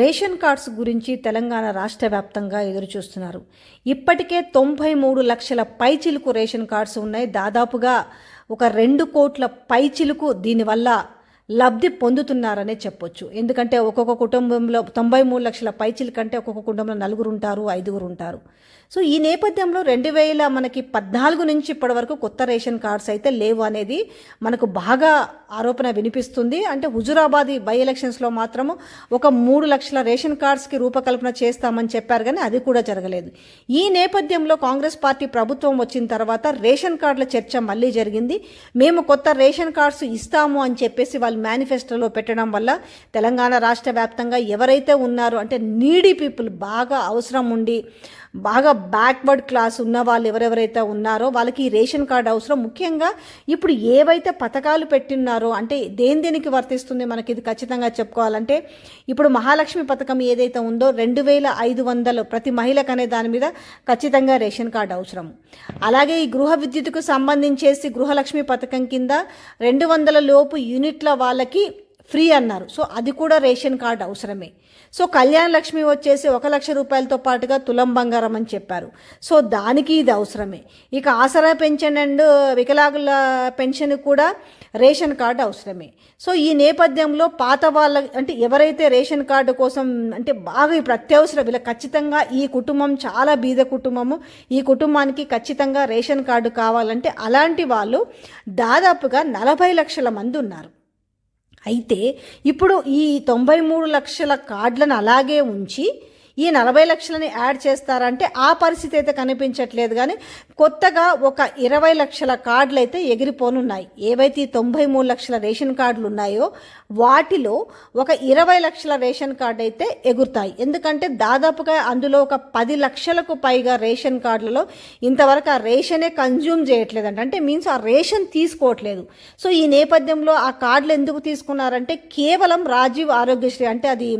Ration cards గురించి తెలంగాణ రాష్ట్ర వ్యాప్తంగా ఎదురుచూస్తున్నారు. ఇప్పటికే తొంభై మూడు లక్షల పైచిలుకు రేషన్ కార్డ్స్ ఉన్నాయి. దాదాపుగా ఒక రెండు కోట్ల పైచిలుకు దీనివల్ల లబ్ధి పొందుతున్నారనే చెప్పొచ్చు. ఎందుకంటే ఒక్కొక్క కుటుంబంలో తొంభై మూడు లక్షల పైచిలు కంటే ఒక్కొక్క కుటుంబంలో నలుగురు ఉంటారు ఐదుగురు ఉంటారు. సో ఈ నేపథ్యంలో రెండు వేల మనకి పద్నాలుగు నుంచి ఇప్పటి వరకు కొత్త రేషన్ కార్డ్స్ అయితే లేవు అనేది మనకు బాగా ఆరోపణ వినిపిస్తుంది. అంటే హుజురాబాద్ బై ఎలక్షన్స్లో మాత్రము ఒక మూడు లక్షల రేషన్ కార్డ్స్కి రూపకల్పన చేస్తామని చెప్పారు కానీ అది కూడా జరగలేదు. ఈ నేపథ్యంలో కాంగ్రెస్ పార్టీ ప్రభుత్వం వచ్చిన తర్వాత రేషన్ కార్డుల చర్చ మళ్ళీ జరిగింది. మేము కొత్త రేషన్ కార్డ్స్ ఇస్తాము అని చెప్పేసి వాళ్ళు మేనిఫెస్టోలో పెట్టడం వల్ల తెలంగాణ రాష్ట్ర వ్యాప్తంగా ఎవరైతే ఉన్నారో అంటే నీడీ పీపుల్ బాగా అవసరం ఉండి బాగా బ్యాక్వర్డ్ క్లాస్ ఉన్న వాళ్ళు ఎవరెవరైతే ఉన్నారో వాళ్ళకి ఈ రేషన్ కార్డు అవసరం. ముఖ్యంగా ఇప్పుడు ఏవైతే పథకాలు పెట్టిన్నారో అంటే దేని దేనికి వర్తిస్తుంది మనకి ఇది ఖచ్చితంగా చెప్పుకోవాలంటే ఇప్పుడు మహాలక్ష్మి పథకం ఏదైతే ఉందో రెండు వేల ఐదు వందలు ప్రతి మహిళకు అనే దాని మీద ఖచ్చితంగా రేషన్ కార్డు అవసరం. అలాగే ఈ గృహ విద్యుత్కు సంబంధించేసి గృహలక్ష్మి పథకం కింద రెండు వందల లోపు యూనిట్ల వాళ్ళకి ఫ్రీ అన్నారు. సో అది కూడా రేషన్ కార్డు అవసరమే. సో కళ్యాణ లక్ష్మి వచ్చేసి ఒక లక్ష రూపాయలతో పాటుగా తులం బంగారం అని చెప్పారు. సో దానికి ఇది అవసరమే. ఇక ఆసరా పెన్షన్ అండ్ వికలాంగుల పెన్షన్ కూడా రేషన్ కార్డు అవసరమే. సో ఈ నేపథ్యంలో పాత వాళ్ళ అంటే ఎవరైతే రేషన్ కార్డు కోసం అంటే బాగా ఇప్పుడు అత్యవసరం వీళ్ళ ఖచ్చితంగా ఈ కుటుంబం చాలా బీద కుటుంబము. ఈ కుటుంబానికి ఖచ్చితంగా రేషన్ కార్డు కావాలంటే అలాంటి వాళ్ళు దాదాపుగా నలభై లక్షల మంది ఉన్నారు. అయితే ఇప్పుడు ఈ తొంభై మూడు లక్షల కార్డులను అలాగే ఉంచి ఈ నలభై లక్షలని యాడ్ చేస్తారంటే ఆ పరిస్థితి అయితే కనిపించట్లేదు. కానీ కొత్తగా ఒక ఇరవై లక్షల కార్డులు అయితే ఎగిరిపోనున్నాయి. ఏవైతే ఈ తొంభై మూడు లక్షల రేషన్ కార్డులు ఉన్నాయో వాటిలో ఒక ఇరవై లక్షల రేషన్ కార్డు అయితే ఎగురుతాయి. ఎందుకంటే దాదాపుగా అందులో ఒక పది లక్షలకు పైగా రేషన్ కార్డులలో ఇంతవరకు ఆ రేషనే కన్జ్యూమ్ చేయట్లేదంట. అంటే మీన్స్ ఆ రేషన్ తీసుకోవట్లేదు. సో ఈ నేపథ్యంలో ఆ కార్డులు ఎందుకు తీసుకున్నారంటే కేవలం రాజీవ్ ఆరోగ్యశ్రీ అంటే అది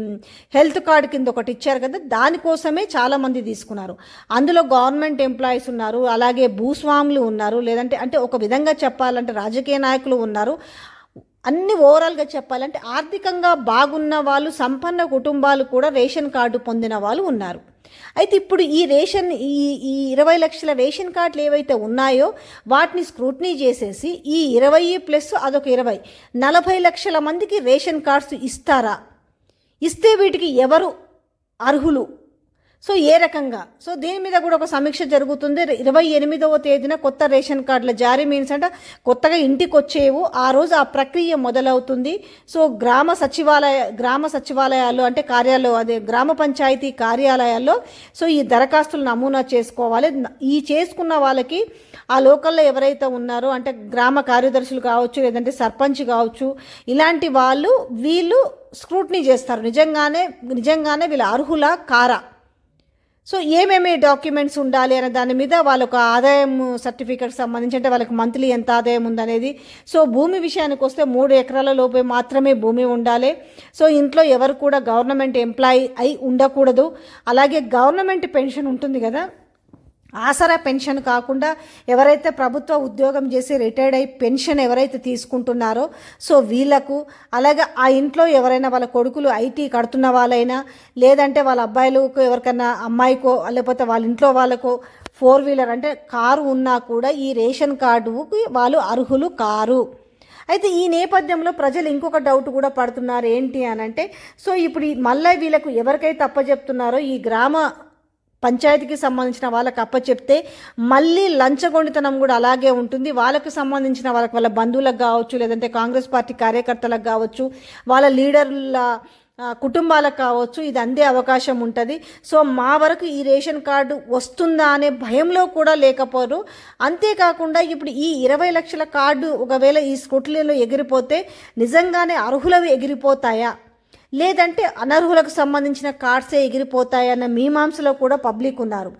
హెల్త్ కార్డు కింద ఒకటి ఇచ్చారు కదా దానికోసమే చాలామంది తీసుకున్నారు. అందులో గవర్నమెంట్ ఎంప్లాయీస్ ఉన్నారు అలాగే భూస్వాములు ఉన్నారు లేదంటే అంటే ఒక విధంగా చెప్పాలంటే రాజకీయ నాయకులు ఉన్నారు. అన్ని ఓవరాల్గా చెప్పాలంటే ఆర్థికంగా బాగున్న వాళ్ళు సంపన్న కుటుంబాలు కూడా రేషన్ కార్డు పొందిన వాళ్ళు ఉన్నారు. అయితే ఇప్పుడు ఈ రేషన్ ఈ ఈ ఇరవై లక్షల రేషన్ కార్డులు ఏవైతే ఉన్నాయో వాటిని స్క్రూట్నీ చేసేసి ఈ ఇరవై ప్లస్ అదొక ఇరవై. నలభై లక్షల మందికి రేషన్ కార్డ్స్ ఇస్తారా? ఇస్తే వీటికి ఎవరు అర్హులు. సో ఏ రకంగా? సో దీని మీద కూడా ఒక సమీక్ష జరుగుతుంది. ఇరవై ఎనిమిదవ తేదీన కొత్త రేషన్ కార్డుల జారీ మీన్స్ అంటే కొత్తగా ఇంటికి వచ్చేవు ఆ రోజు ఆ ప్రక్రియ మొదలవుతుంది. సో గ్రామ సచివాలయ గ్రామ సచివాలయాల్లో అంటే కార్యాలయం అదే గ్రామ పంచాయతీ కార్యాలయాల్లో సో ఈ దరఖాస్తులు నమూనా చేసుకోవాలి. ఈ చేసుకున్న వాళ్ళకి ఆ లోకల్లో ఎవరైతే ఉన్నారో అంటే గ్రామ కార్యదర్శులు కావచ్చు లేదంటే సర్పంచ్ కావచ్చు ఇలాంటి వాళ్ళు వీళ్ళు స్క్రూట్నీ చేస్తారు. నిజంగానే నిజంగానే వీళ్ళ అర్హుల కారా. సో ఏమేమి డాక్యుమెంట్స్ ఉండాలి అనే దాని మీద వాళ్ళకు ఆదాయం సర్టిఫికేట్ సంబంధించి అంటే వాళ్ళకి మంత్లీ ఎంత ఆదాయం ఉందనేది. సో భూమి విషయానికి వస్తే మూడు ఎకరాల లోపే మాత్రమే భూమి ఉండాలి. సో ఇంట్లో ఎవరు కూడా గవర్నమెంట్ ఎంప్లాయీ అయి ఉండకూడదు. అలాగే గవర్నమెంట్ పెన్షన్ ఉంటుంది కదా. ఆసరా పెన్షన్ కాకుండా ఎవరైతే ప్రభుత్వ ఉద్యోగం చేసి రిటైర్డ్ అయి పెన్షన్ ఎవరైతే తీసుకుంటున్నారో సో వీళ్ళకు అలాగే ఆ ఇంట్లో ఎవరైనా వాళ్ళ కొడుకులు ఐటీ కడుతున్న వాళ్ళైనా లేదంటే వాళ్ళ అబ్బాయిలకు ఎవరికైనా అమ్మాయికో లేకపోతే వాళ్ళ ఇంట్లో వాళ్ళకో ఫోర్ వీలర్ అంటే కారు ఉన్నా కూడా ఈ రేషన్ కార్డుకి వాళ్ళు అర్హులు కారు. అయితే ఈ నేపథ్యంలో ప్రజలు ఇంకొక డౌట్ కూడా పడుతున్నారు ఏంటి అని అంటే సో ఇప్పుడు మళ్ళీ వీళ్ళకు ఎవరికైతే అప్పచెప్తున్నారో ఈ గ్రామ పంచాయతీకి సంబంధించిన వాళ్ళకి అప్పచెప్తే మళ్ళీ లంచగొండితనం కూడా అలాగే ఉంటుంది. వాళ్ళకి సంబంధించిన వాళ్ళకి వాళ్ళ బంధువులకు కావచ్చు లేదంటే కాంగ్రెస్ పార్టీ కార్యకర్తలకు కావచ్చు వాళ్ళ లీడర్ల కుటుంబాలకు కావచ్చు ఇది అందే అవకాశం ఉంటుంది. సో మా వరకు ఈ రేషన్ కార్డు వస్తుందా అనే భయంలో కూడా లేకపోరు. అంతేకాకుండా ఇప్పుడు ఈ ఇరవై లక్షల కార్డు ఒకవేళ ఈ స్కూటీలో ఎగిరిపోతే నిజంగానే అర్హులవి ఎగిరిపోతాయా? లేదంటే అనర్హులకు సంబంధించిన కార్డ్సే ఎగిరిపోతాయన్న మీమాంసలో కూడా పబ్లిక్ ఉన్నారు.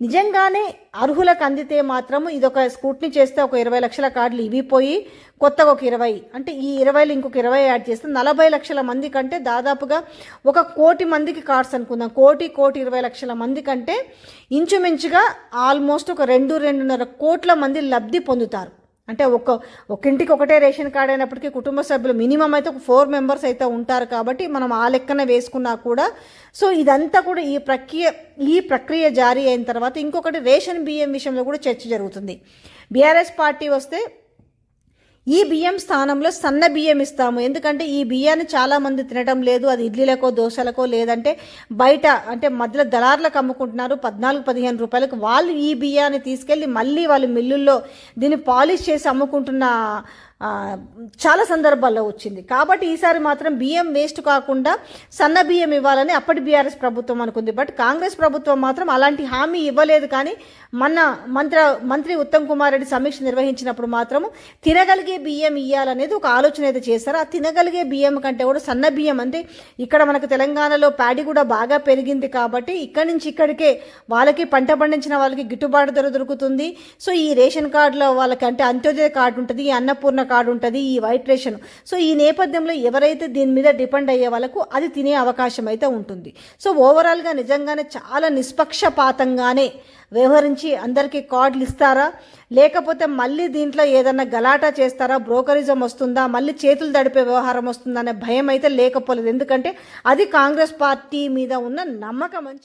నిజంగానే అర్హులకు అందితే మాత్రము ఇదొక స్కూట్ని చేస్తే ఒక ఇరవై లక్షల కార్డులు ఇవిపోయి కొత్తగా ఒక ఇరవై. అంటే ఈ ఇరవైలు ఇంకొక ఇరవై యాడ్ చేస్తే నలభై లక్షల మంది కంటే దాదాపుగా ఒక కోటి మందికి కార్డ్స్ అనుకుందాం. కోటి కోటి ఇరవై లక్షల మంది కంటే ఇంచుమించుగా ఆల్మోస్ట్ ఒక రెండు రెండున్నర కోట్ల మంది లబ్ధి పొందుతారు. అంటే ఒక్క ఒకింటికి ఒకటే రేషన్ కార్డ్ అయినప్పటికీ కుటుంబ సభ్యులు మినిమం అయితే ఒక ఫోర్ మెంబర్స్ అయితే ఉంటారు కాబట్టి మనం ఆ లెక్కన వేసుకున్నా కూడా. సో ఇదంతా కూడా ఈ ప్రక్రియ ఈ ప్రక్రియ జారీ అయిన తర్వాత ఇంకొకటి రేషన్ బియ్యం విషయంలో కూడా చర్చ జరుగుతుంది. బీఆర్ఎస్ పార్టీ వస్తే ఈ బియ్యం స్థానంలో సన్న బియ్యం ఇస్తాము. ఎందుకంటే ఈ బియ్యాన్ని చాలామంది తినడం లేదు. అది ఇడ్లీలకో దోశలకో లేదంటే బయట అంటే మధ్యలో దళారులకు అమ్ముకుంటున్నారు. పద్నాలుగు పదిహేను రూపాయలకు వాళ్ళు ఈ బియ్యాన్ని తీసుకెళ్ళి మళ్ళీ వాళ్ళు మిల్లుల్లో దీన్ని పాలిష్ చేసి అమ్ముకుంటున్న చాలా సందర్భాల్లో వచ్చింది. కాబట్టి ఈసారి మాత్రం బియ్యం వేస్ట్ కాకుండా సన్న బియ్యం ఇవ్వాలని అప్పటి బీఆర్ఎస్ ప్రభుత్వం అనుకుంది. బట్ కాంగ్రెస్ ప్రభుత్వం మాత్రం అలాంటి హామీ ఇవ్వలేదు కానీ మన మంత్ర మంత్రి ఉత్తమ్ కుమార్ రెడ్డి సమీక్ష నిర్వహించినప్పుడు మాత్రం తినగలిగే బియ్యం ఇవ్వాలనేది ఒక ఆలోచన అయితే చేశారు. ఆ తినగలిగే బియ్యం కంటే కూడా సన్న బియ్యం అంటే ఇక్కడ మనకు తెలంగాణలో ప్యాడి కూడా బాగా పెరిగింది కాబట్టి ఇక్కడి నుంచి ఇక్కడికే వాళ్ళకి పంట పండించిన వాళ్ళకి గిట్టుబాటు ధర దొరుకుతుంది. సో ఈ రేషన్ కార్డులో వాళ్ళకంటే అంత్యోదయ కార్డు ఉంటుంది. ఈ అన్నపూర్ణ కార్డు ఉంటుంది ఈ వైట్ రేషన్ సో ఈ నేపథ్యంలో ఎవరైతే దీని మీద డిపెండ్ అయ్యే వాళ్ళకు అది తినే అవకాశం అయితే ఉంటుంది. సో ఓవరాల్గా నిజంగానే చాలా నిష్పక్షపాతంగానే వ్యవహరించి అందరికీ కార్డులు ఇస్తారా? లేకపోతే మళ్ళీ దీంట్లో ఏదన్నా గలాటా చేస్తారా? బ్రోకరిజం వస్తుందా? మళ్ళీ చేతులు తడిపే వ్యవహారం వస్తుందా అనే భయం అయితే లేకపోలేదు. ఎందుకంటే అది కాంగ్రెస్ పార్టీ మీద ఉన్న నమ్మకం అని